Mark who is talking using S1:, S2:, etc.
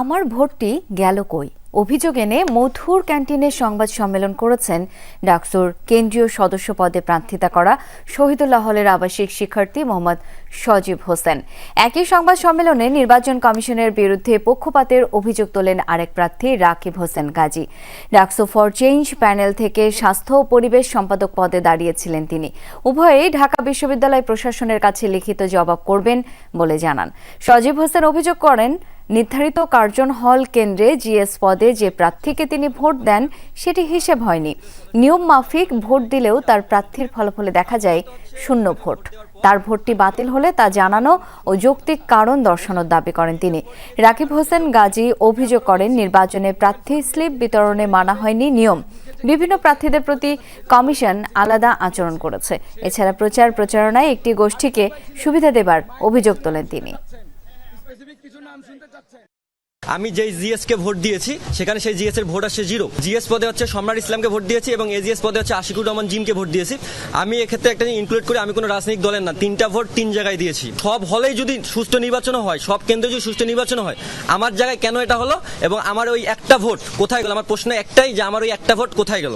S1: আমার ভোটটি গেল কই? অভিযোগ এনে মধুর ক্যান্টিনে সংবাদ সম্মেলন করেছেন ডাকসুর কেন্দ্রীয় সদস্য পদে প্রার্থিতা করা শহীদুল্লাহ হলের আবাসিক শিক্ষার্থী মোহাম্মদ সজীব হোসেন। একই সংবাদ সম্মেলনে নির্বাচন কমিশনের বিরুদ্ধে পক্ষপাতের অভিযোগ তোলেন আরেক প্রার্থী Rakib Hossain Gazi. DUCSU for change panel থেকে স্বাস্থ্য ও পরিবেশ সম্পাদক পদে দাঁড়িয়েছিলেন তিনি। উভয়েই ঢাকা বিশ্ববিদ্যালয় প্রশাসনের কাছে লিখিত জবাব করবেন বলে জানান। সজীব হোসেন অভিযোগ করেন নির্ধারিত কার্জন হল কেন্দ্রে জিএস পদে যে প্রার্থীকে তিনি ভোট দেন, সেটি হিসেব হয়নি। নিয়ম মাফিক ভোট দিলেও তার প্রার্থীর ফলাফলে দেখা যায় শূন্য ভোট। তার ভোটটি বাতিল হলে তা জানানো ও যৌক্তিক কারণ দর্শানোর দাবি করেন তিনি। রাকিব হোসেন গাজী অভিযোগ করেন, নির্বাচনে প্রার্থী স্লিপ বিতরণে মানা হয়নি নিয়ম। বিভিন্ন প্রার্থীদের প্রতি কমিশন আলাদা আচরণ করেছে। এছাড়া প্রচার প্রচারণায় একটি গোষ্ঠীকে সুবিধা দেবার অভিযোগ তোলেন তিনি।
S2: আমি যেই জিএস কে ভোট দিয়েছি, সেখানে সেই জিএস এর ভোট আসছে জিরো। জিএস পদে হচ্ছে সম্রাট ইসলামকে ভোট দিয়েছি এবং এজিএস পদে হচ্ছে আশিকুর রহমান জিমকে ভোট দিয়েছি। আমি এক্ষেত্রে একটা ইনক্লুড করে, আমি কোনো রাজনৈতিক দলের না, তিনটা ভোট তিন জায়গায় দিয়েছি। সব হলেই যদি সুষ্ঠু নির্বাচন হয়, সব কেন্দ্রে যদি সুষ্ঠু নির্বাচন হয়, আমার জায়গায় কেন এটা হলো? এবং আমার ওই একটা ভোট কোথায় গেল? আমার প্রশ্ন একটাই যে আমার ওই একটা ভোট কোথায় গেল?